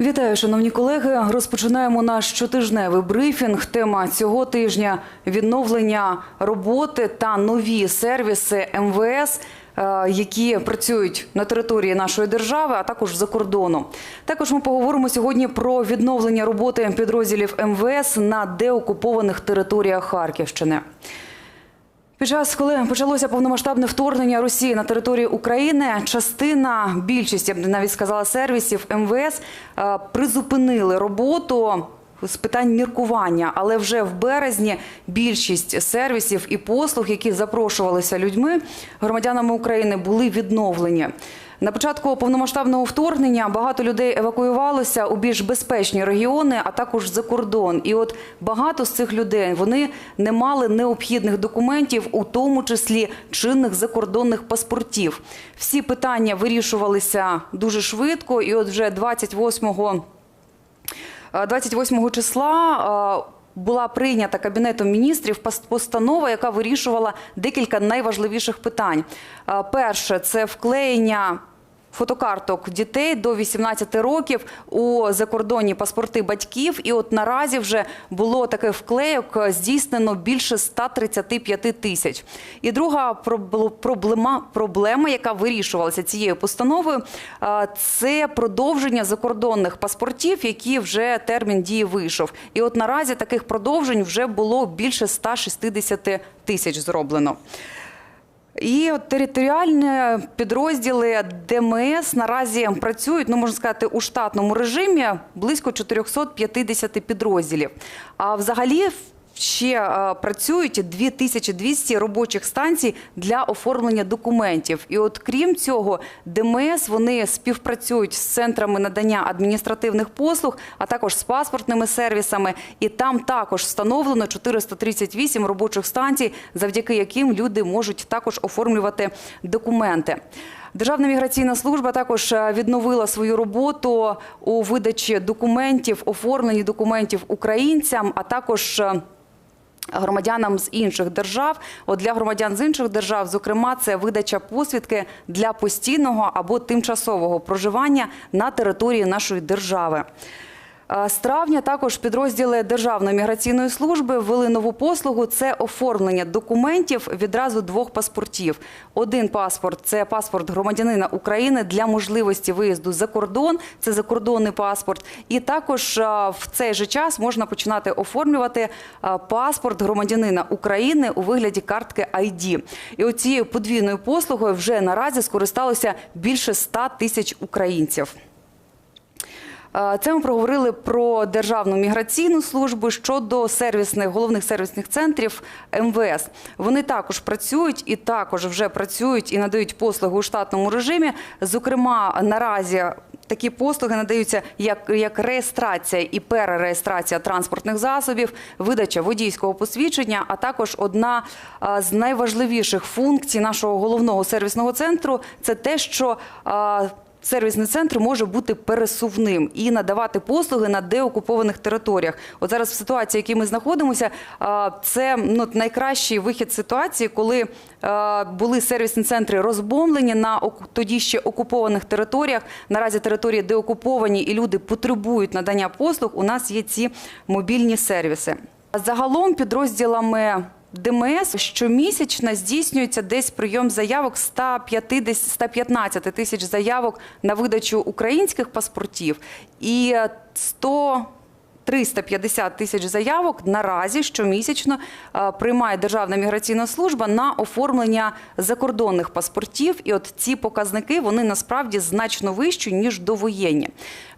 Вітаю, шановні колеги. Розпочинаємо наш щотижневий брифінг. Тема цього тижня відновлення роботи та нові сервіси МВС. е, Які працюють на території нашої держави, а також за кордону. Також ми поговоримо сьогодні про відновлення роботи підрозділів МВС на деокупованих територіях Харківщини. Під час, коли почалося повномасштабне вторгнення Росії на територію України, частина, більшість, я б навіть сказала, сервісів МВС е, призупинили роботу з питань міркування. Але вже в березні більшість сервісів і послуг, які запрошувалися людьми, громадянами України, були відновлені. На початку повномасштабного вторгнення багато людей евакуювалося у більш безпечні регіони, а також за кордон. І от багато з цих людей вони не мали необхідних документів, у тому числі чинних закордонних паспортів. Всі питання вирішувалися дуже швидко, і от вже 28 Е, 28 числа е, була прийнята Кабінетом міністрів пос- постанова, яка вирішувала декілька найважливіших питань. Е, Перше це вклеєння. Фотокарток дітей до 18 років у закордонні паспорти батьків, і от наразі вже було таке вклейок е, здійснено більше 135 тисяч. І друга пробл- проблема, проблема, яка вирішувалася цією постановою, е, це продовження закордонних паспортів, які вже термін дії вийшов. І от наразі таких продовжень вже було більше 160 тисяч зроблено. І от територіальні підрозділи ДМС наразі працюють, ну можна сказати, у штатному режимі близько 450 підрозділів. А взагалі ще е, працюють 2200 робочих станцій для оформлення документів. І от крім цього, ДМС вони співпрацюють з центрами надання адміністративних послуг, а також з паспортними сервісами. І там також встановлено 438 робочих станцій, завдяки яким люди можуть також оформлювати документи. Державна міграційна служба також е, відновила свою роботу у видачі документів, оформленні документів українцям, а також е, громадянам з інших держав. От для громадян з інших держав, зокрема, це видача посвідки для постійного або тимчасового проживання на території нашої держави. З травня також підрозділи Державної міграційної служби ввели нову послугу. Це оформлення документів відразу двох паспортів. Один паспорт це паспорт громадянина України для можливості виїзду за кордон. Це закордонний паспорт. І також в цей же час можна починати оформлювати паспорт громадянина України у вигляді картки ID. І оцією подвійною послугою вже наразі скористалося більше 100 тисяч українців. Це ми проговорили про державну міграційну службу щодо сервісних головних сервісних центрів МВС. Вони також працюють і також вже працюють і надають послуги у штатному режимі. Зокрема, наразі такі послуги надаються як, як реєстрація і перереєстрація транспортних засобів, видача водійського посвідчення, а також одна з найважливіших функцій нашого головного сервісного центру це те, що Сервісний центр може бути пересувним і надавати послуги на деокупованих територіях. От зараз в ситуації, в якій ми знаходимося, це ну, найкращий вихід ситуації, коли були сервісні центри розбомблені на тоді ще окупованих територіях. Наразі території деокуповані і люди потребують надання послуг. У нас є ці мобільні сервіси. Загалом підрозділами ДМС щомісячно здійснюється десь прийом заявок 150, 115 тисяч заявок на видачу українських паспортів і 100 350 тисяч заявок наразі щомісячно е, приймає Державна міграційна служба на оформлення закордонних паспортів. І от ці показники вони насправді значно вищі ніж довоєнні.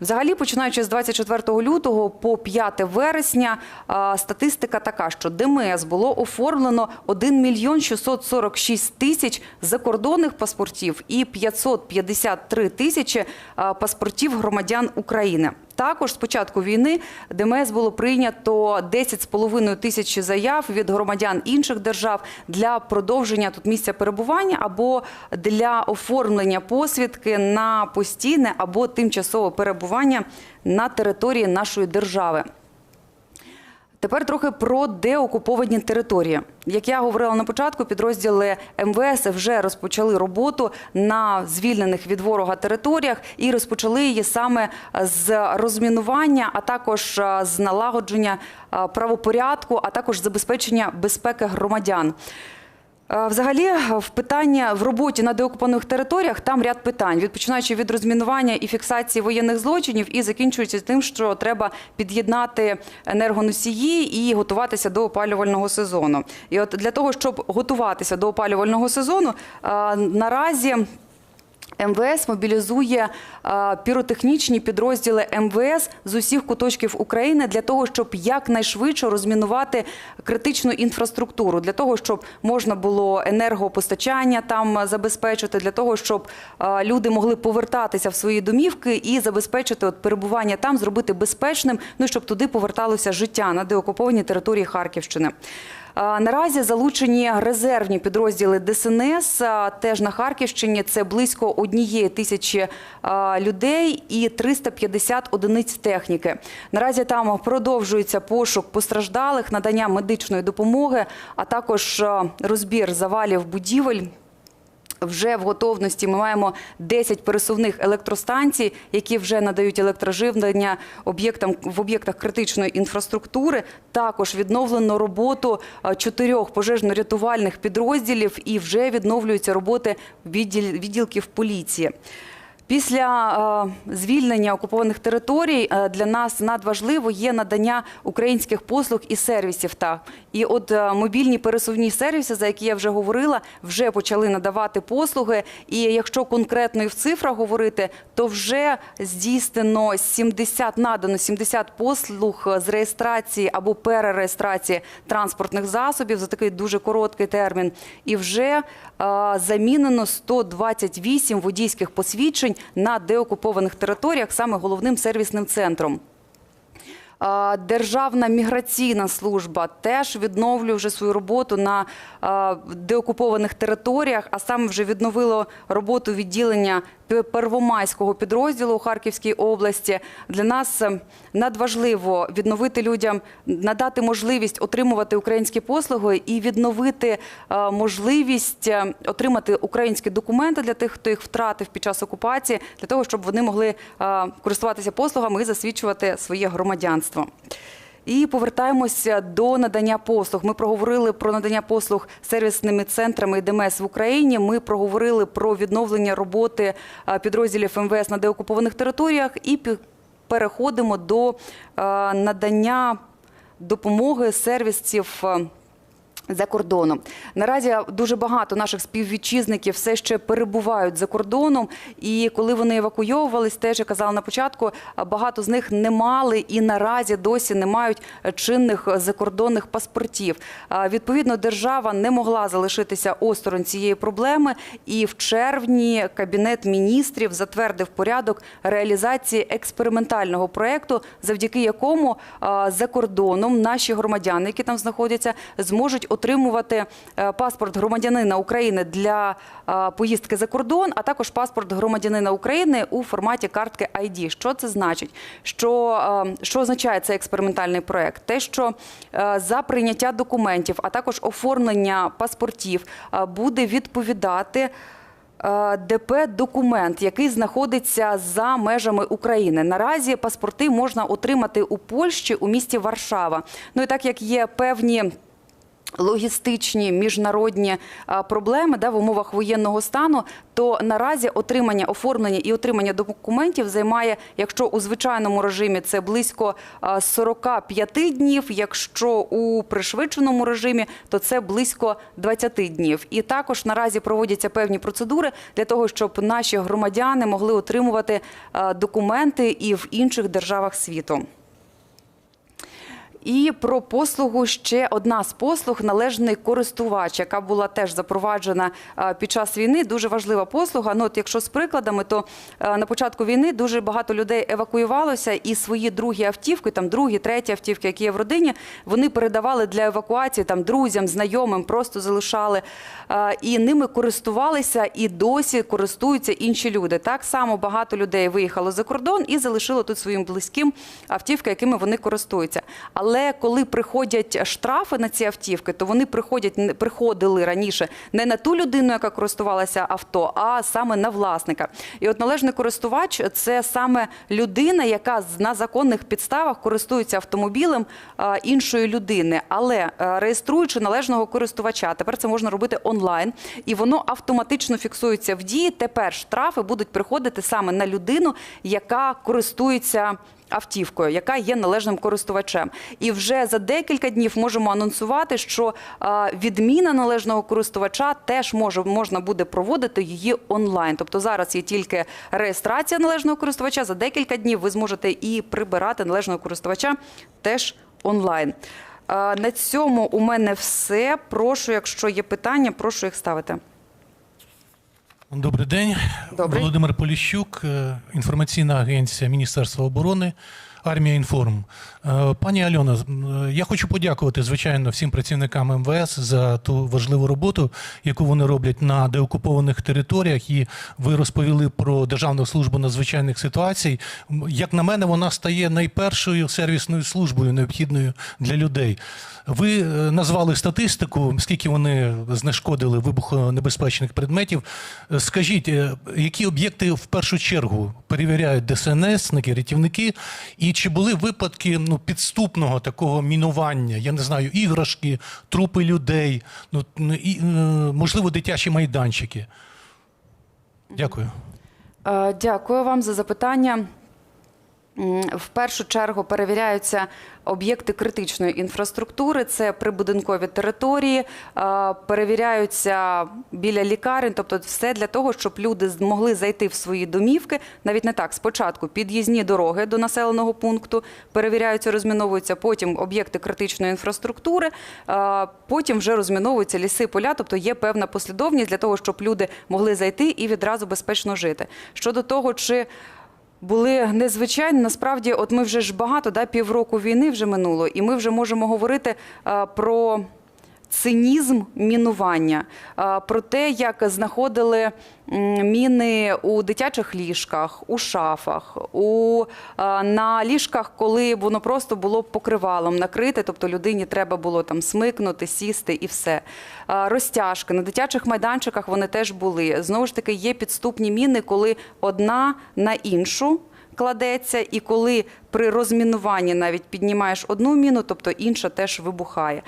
Взагалі, починаючи з 24 лютого по 5 вересня, е, статистика така, що ДМС було оформлено 1 мільйон 646 тисяч закордонних паспортів і 553 тисячі е, паспортів громадян України. Також з початку війни ДМС було прийнято 10,5 тисяч заяв від громадян інших держав для продовження тут місця перебування або для оформлення посвідки на постійне або тимчасове перебування на території нашої держави. Тепер трохи про деокуповані території. Як я говорила на початку, підрозділи МВС вже розпочали роботу на звільнених від ворога територіях і розпочали її саме з розмінування, а також е, з налагодження е, правопорядку, а також забезпечення безпеки громадян. Е, Взагалі, в питання в роботі на деокупованих територіях там ряд питань, відпочинаючи від розмінування і фіксації воєнних злочинів, і закінчується тим, що треба під'єднати енергоносії і готуватися до опалювального сезону. І от для того, щоб готуватися до опалювального сезону, е, наразі. МВС мобілізує піротехнічні підрозділи МВС з усіх куточків України для того, щоб якнайшвидше розмінувати критичну інфраструктуру, для того, щоб можна було енергопостачання там забезпечити, для того, щоб люди могли повертатися в свої домівки і забезпечити перебування там, зробити безпечним, ну щоб туди поверталося життя на деокупованій території Харківщини. Наразі залучені резервні підрозділи ДСНС теж на Харківщині. Це близько однієї тисячі людей і 350 одиниць техніки. Наразі там продовжується пошук постраждалих, надання медичної допомоги, а також розбір завалів будівель. Вже в готовності ми маємо 10 пересувних електростанцій, які вже надають електроживлення об'єктам в об'єктах критичної інфраструктури. Також відновлено роботу е, чотирьох пожежно-рятувальних підрозділів і вже відновлюються роботи відділ, відділків поліції. Після е, звільнення окупованих територій е, для нас надважливо є надання українських послуг і сервісів. Так. І от е, мобільні пересувні сервіси, за які я вже говорила, вже почали надавати послуги. І якщо конкретно і в цифрах говорити, то вже здійснено 70, надано 70 послуг з реєстрації або перереєстрації транспортних засобів за такий дуже короткий термін. І вже е, замінено 128 водійських посвідчень на деокупованих територіях саме головним сервісним центром. Державна міграційна служба теж відновлює вже свою роботу на деокупованих територіях, а саме вже відновило роботу відділення Первомайського підрозділу у Харківській області. Для нас е, надважливо відновити людям, надати можливість отримувати українські послуги і відновити е, можливість е, отримати українські документи для тих, хто їх втратив під час окупації, для того, щоб вони могли е, користуватися послугами і засвідчувати своє громадянство. І повертаємося до надання послуг. Ми проговорили про надання послуг сервісними центрами ДМС в Україні. Ми проговорили про відновлення роботи е, підрозділів МВС на деокупованих територіях і переходимо до е, надання допомоги сервісів. За кордоном наразі дуже багато наших співвітчизників все ще перебувають за кордоном. І коли вони евакуйовувались, теж я казала на початку, багато з них не мали і наразі досі не мають чинних закордонних паспортів. Відповідно, держава не могла залишитися осторонь цієї проблеми. І в червні кабінет міністрів затвердив порядок реалізації експериментального проекту, завдяки якому за кордоном наші громадяни, які там знаходяться, зможуть отримувати е, паспорт громадянина України для е, поїздки за кордон, а також паспорт громадянина України у форматі картки ID. Що це значить? Що, е, що означає цей експериментальний проект? Те, що за прийняття документів, а також оформлення паспортів буде відповідати. ДП документ, який знаходиться за межами України. Наразі паспорти можна отримати у Польщі у місті Варшава. Ну і так як є певні. Логістичні міжнародні проблеми да, в умовах воєнного стану, то наразі отримання, оформлення і отримання документів займає, якщо у звичайному режимі це близько а, 45 днів, якщо у пришвидшеному режимі, то це близько 20 днів. І також наразі проводяться певні процедури для того, щоб наші громадяни могли отримувати документи і в інших державах світу. І про послугу ще одна з послуг належний користувач, яка була теж запроваджена е, під час війни. Дуже важлива послуга. Ну, от якщо з прикладами, то е, на початку війни дуже багато людей евакуювалося і свої другі автівки, там другі, треті автівки, які є в родині, вони передавали для евакуації там друзям, знайомим, просто залишали Е, і ними користувалися і досі користуються інші люди. Так само багато людей виїхало за кордон і залишило тут своїм близьким автівки, якими вони користуються. Але Але коли приходять штрафи на ці автівки, то вони приходять приходили раніше не на ту людину, яка користувалася авто, а саме на власника. І от належний користувач це саме людина, яка на законних підставах користується автомобілем іншої людини, але е, реєструючи належного користувача, тепер це можна робити онлайн, і воно автоматично фіксується в дії. Тепер штрафи будуть приходити саме на людину, яка користується. Автівкою, яка є належним користувачем, і вже за декілька днів можемо анонсувати, що відміна належного користувача теж може можна буде проводити її онлайн. Тобто зараз є тільки реєстрація належного користувача. За декілька днів ви зможете і прибирати належного користувача теж онлайн. На цьому у мене все. Прошу, якщо є питання, прошу їх ставити. Добрий день. Добрий. Володимир Поліщук, е, інформаційна агенція Міністерства оборони, Армія Інформ. Е, Пані Альона, е, я хочу подякувати, звичайно, всім працівникам МВС за ту важливу роботу, яку вони роблять на деокупованих територіях. І ви розповіли про Державну службу надзвичайних ситуацій. Як на мене, вона стає найпершою сервісною службою, необхідною для людей. Ви е, назвали статистику, скільки вони знешкодили вибухонебезпечних предметів. Скажіть, які об'єкти в першу чергу перевіряють ДСНСники, рятівники, і чи були випадки ну, підступного такого мінування? Я не знаю, іграшки, трупи людей, ну і, е, можливо, дитячі майданчики. Дякую. Е, Дякую вам за запитання. В першу чергу перевіряються об'єкти критичної інфраструктури, це прибудинкові території, е, перевіряються біля лікарень, тобто все для того, щоб люди змогли зайти в свої домівки. Навіть не так. Спочатку під'їзні дороги до населеного пункту перевіряються, розміновуються, потім об'єкти критичної інфраструктури, е, потім вже розміновуються ліси, поля, тобто є певна послідовність для того, щоб люди могли зайти і відразу безпечно жити. Щодо того, чи були незвичайні. Насправді, от ми вже ж багато, да, півроку війни вже минуло, і ми вже можемо говорити а, про цинізм мінування, про те, як знаходили міни у дитячих ліжках, у шафах, у, на ліжках, коли воно просто було покривалом накрите, тобто людині треба було там смикнути, сісти і все. Розтяжки на дитячих майданчиках вони теж були. Знову ж таки, є підступні міни, коли одна на іншу кладеться, і коли при розмінуванні навіть піднімаєш одну міну, тобто інша теж вибухає.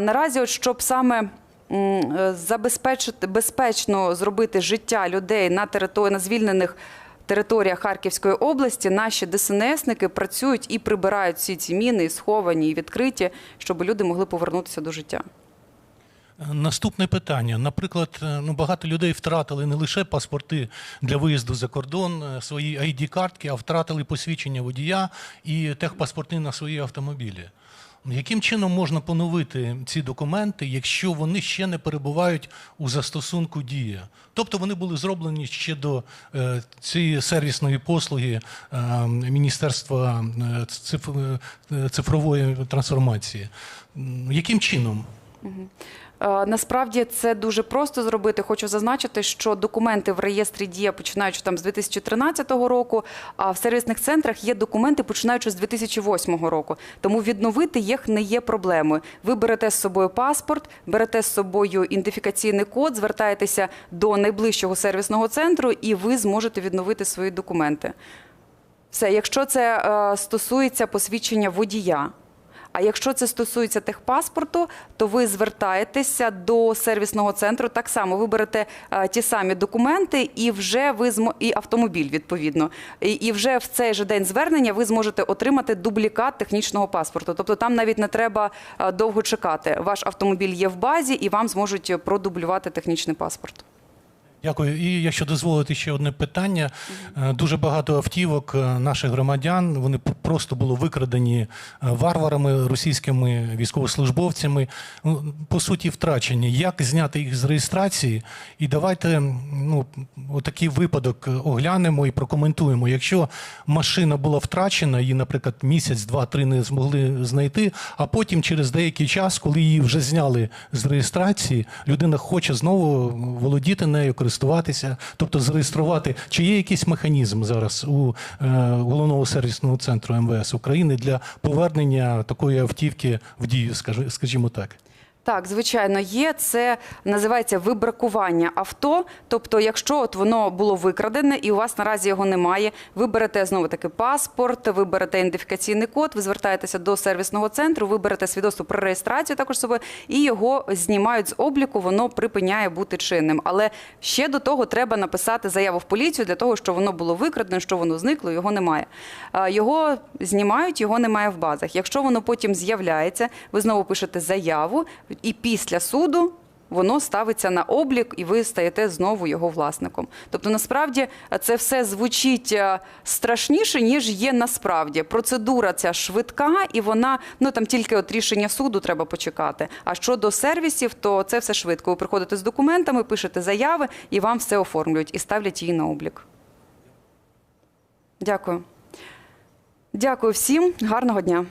Наразі, от щоб саме е, забезпечити безпечно зробити життя людей на території на звільнених. Територіях Харківської області наші ДСНСники працюють і прибирають всі ці міни, і сховані і відкриті, щоб люди могли повернутися до життя. Наступне питання. Наприклад, е, ну багато людей втратили не лише паспорти для виїзду за кордон, е, свої ID-картки, а втратили посвідчення водія і техпаспорти на свої автомобілі. Яким чином можна поновити ці документи, якщо вони ще не перебувають у застосунку дія? Тобто вони були зроблені ще до е, цієї сервісної послуги е, Міністерства е, е, цифрової трансформації. Яким чином? Е, Насправді це дуже просто зробити. Хочу зазначити, що документи в реєстрі дія починаючи там з 2013 року, а в сервісних центрах є документи починаючи з 2008 року. Тому відновити їх не є проблемою. Ви берете з собою паспорт, берете з собою ідентифікаційний код, звертаєтеся до найближчого сервісного центру, і ви зможете відновити свої документи. Все, якщо це е, стосується посвідчення водія. А якщо це стосується техпаспорту, то ви звертаєтеся до сервісного центру. Так само ви берете е, ті самі документи, і вже ви змо... і автомобіль відповідно. І, і вже в цей же день звернення ви зможете отримати дублікат технічного паспорту. Тобто там навіть не треба е, довго чекати. Ваш автомобіль є в базі, і вам зможуть продублювати технічний паспорт. Дякую. І якщо дозволити ще одне питання, Е, дуже багато автівок е, наших громадян вони просто були викрадені е, варварами, російськими військовослужбовцями, ну, по суті, втрачені. Як зняти їх з реєстрації? І давайте ну, отакий випадок оглянемо і прокоментуємо. Якщо машина була втрачена, її, наприклад, місяць, два, три не змогли знайти, а потім через деякий час, коли її вже зняли з реєстрації, людина хоче знову володіти нею, користуватися тобто зареєструвати. Чи є якийсь механізм зараз у е, головного сервісного центру МВС України для повернення такої автівки в дію, скажімо так? Так, звичайно, є. Це називається вибракування авто. Тобто, якщо от воно було викрадене і у вас наразі його немає, ви берете знову таки паспорт, ви берете ідентифікаційний код, ви звертаєтеся до сервісного центру, ви берете свідоцтво про реєстрацію також собою, і його знімають з обліку, воно припиняє бути чинним. Але ще до того треба написати заяву в поліцію для того, що воно було викрадене, що воно зникло, його немає. Його знімають, його немає в базах. Якщо воно потім з'являється, ви знову пишете заяву, і після суду воно ставиться на облік, і ви стаєте знову його власником. Тобто, насправді це все звучить е, страшніше, ніж є насправді. Процедура ця швидка, і вона ну там тільки от рішення суду треба почекати. А щодо сервісів, то це все швидко. Ви приходите з документами, пишете заяви, і вам все оформлюють і ставлять її на облік. Дякую. Дякую всім. Гарного дня.